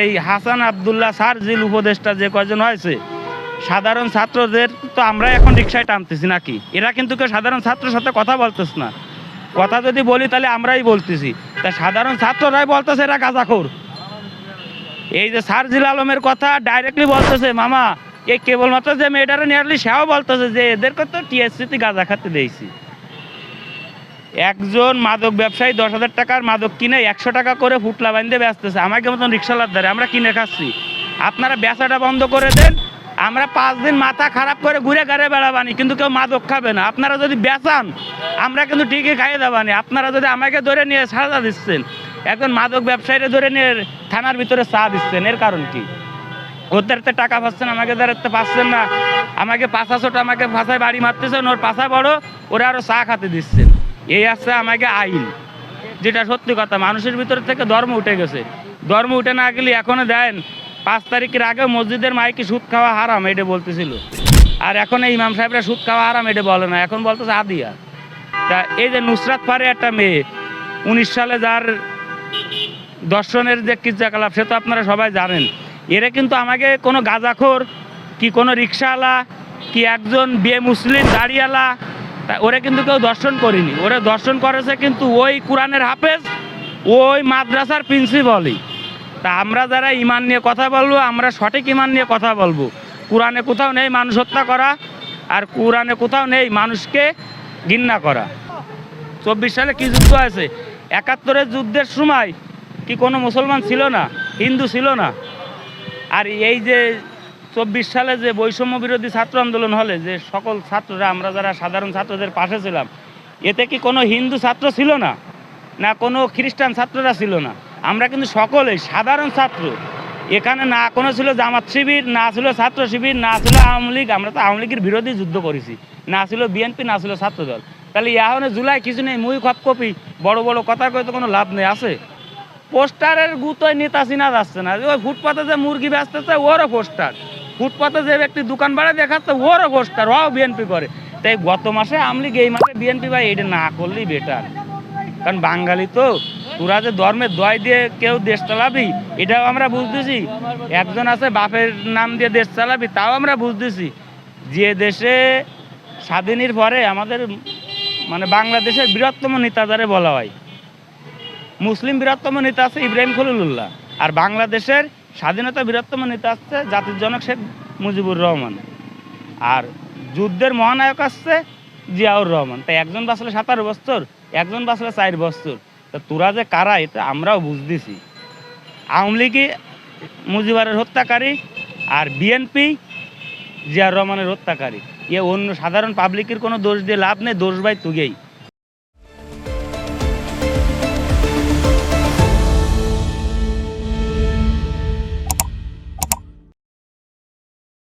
এই হাসান আবদুল্লাহ স্যার জিল উপদেষ্টা যে কয়জন হয়েছে, সাধারণ ছাত্রদের তো আমরা এখন রিক্সায় টানতেছি নাকি? এরা কিন্তু কেউ সাধারণ ছাত্রের সাথে কথা বলতেছে না। কথা যদি বলি তাহলে আমরাই বলতেছি। তা সাধারণ ছাত্ররাই বলতেছে এরা গাঁজাখোর। এই যে সারজিল আলমের কথা ডাইরেক্টলি বলতেছে, মামা এই কেবলমাত্র যে মেয়েটারা নিয়ে সেও বলতেছে যে এদেরকে তো টিএসসিতে গাঁজা খাতে দিয়েছি। একজন মাদক ব্যবসায়ী দশ হাজার টাকার মাদক কিনে একশো টাকা করে ফুটলা বাঁধতে ব্যস্তেছে আমাকে মতন রিক্সালার দ্বারা আমরা কিনে খাচ্ছি। আপনারা বেচাটা বন্ধ করে দেন। আমরা পাঁচ দিন মাথা খারাপ করে ঘুরে ঘাড়ে বেড়াবানি, কিন্তু কেউ মাদক খাবে না। আপনারা যদি বেচান, আমরা কিন্তু ঠিকই খাইয়ে দেবানি। আপনারা যদি আমাকে ধরে নিয়ে সাজা দিচ্ছেন, একজন মাদক ব্যবসায়ীরা ধরে নিয়ে থানার ভিতরে চা দিচ্ছেন, এর কারণ কি? ওদের তো টাকা পাচ্ছেন, আমাকে দ্বারা পাচ্ছেন না। আমাকে পাঁচা ছোট আমাকে ফাঁসায় বাড়ি মারতেছেন, ওর পাশা বড়, ওরা আরও চা খাতে দিচ্ছেন। এই আছে আমাকে আইন, যেটা সত্যি কথা, মানুষের ভিতর থেকে ধর্ম উঠে গেছে। ধর্ম উঠে না গেলে এখনও দেন পাঁচ তারিখের আগে মসজিদের মাইকে সুদ খাওয়া হারাম, এটা বলতেছিল। আর এখন এই ইমাম সাহেবরা সুদ খাওয়া হারাম, এটা বলে না, এখন বলতেছে আদিয়া। তা এই যে নুসরাত পারে একটা মেয়ে, উনিশ সালে যার দর্শনের যে ক্রিয়াকলাপ, সে তো আপনারা সবাই জানেন। এরা কিন্তু আমাকে কোনো গাঁজাখোর, কি কোনো রিক্সাওয়ালা কি একজন বিয়ে মুসলিম দাড়িওয়ালা তা ওরা কিন্তু কেউ দর্শন করেনি। ওরা দর্শন করেছে কিন্তু ওই কোরআনের হাফেজ, ওই মাদ্রাসার প্রিন্সিপালই তা আমরা যারা ইমান নিয়ে কথা বলব, আমরা সঠিক ইমান নিয়ে কথা বলব। কোরআনে কোথাও নেই মানুষ হত্যা করা, আর কোরআনে কোথাও নেই মানুষকে ঘৃণা করা। চব্বিশ সালে কি যুদ্ধ আছে একাত্তরের যুদ্ধের সময় কি কোনো মুসলমান ছিল না? হিন্দু ছিল না? আর এই যে চব্বিশ সালে যে বৈষম্য বিরোধী ছাত্র আন্দোলন হলে, যে সকল ছাত্ররা, আমরা যারা সাধারণ ছাত্রদের পাশে ছিলাম, এতে কি কোনো হিন্দু ছাত্র ছিল না? না কোনো খ্রিস্টান ছাত্ররা ছিল না? আমরা কিন্তু সকলেই সাধারণ ছাত্র। এখানে না কোনো ছিল জামাত শিবির, না ছিল ছাত্র শিবির, না ছিল আওয়ামী লীগ। আমরা তো আওয়ামী লীগের বিরোধী যুদ্ধ করেছি। না ছিল বিএনপি, না ছিল ছাত্রদল। তাহলে এখন জুলাই কিছু নেই, মুই খপ কপি, বড় বড় কথা কয়ে তো কোনো লাভ নেই, আছে? পোস্টারের গুতোয় নেতা চিনা যাচ্ছে না। ওই ফুটপাতে যে মুরগি বেচতেছে, ওরও পোস্টার। ফুটপাতে যে ব্যক্তি দোকান ভাড়া দেখাচ্ছে ওরও পোস্টার ওও বিএনপি করে। তাই গত মাসে আমলি এই মাসে বিএনপি ভাই, এটা না করলেই বেটার কারণ বাঙালি তো, তোরা যে ধর্মের দয় দিয়ে কেউ দেশ চালাবি, এটাও আমরা বুঝতেছি। একজন আছে, বাপের নাম দিয়ে দেশ চালাবি, তাও আমরা বুঝতেছি। যে দেশে স্বাধীনের পরে আমাদের মানে বাংলাদেশের বৃহত্তম নেতা যারে বলা হয়। মুসলিম বৃহত্তম নেতা আছে ইব্রাহিম খলিলুল্লাহ। আর বাংলাদেশের স্বাধীনতা বৃহত্তম নেতা আছে জাতির জনক শেখ মুজিবুর রহমান। আর যুদ্ধের মহানায়ক আসছে জিয়াউর রহমান। তাই একজন বাঁচলে সাতারো বছর, একজন বাঁচলে চার বছর। তা তোরা যে কারা, এটা আমরাও বুঝতেছি। আওয়ামী লীগই মুজিবারের হত্যাকারী আর বিএনপি জিয়াউর রহমানের হত্যাকারী। এ অন্য সাধারণ পাবলিকের কোনো দোষ দিয়ে লাভ নেই, দোষ ভাই তুগেই।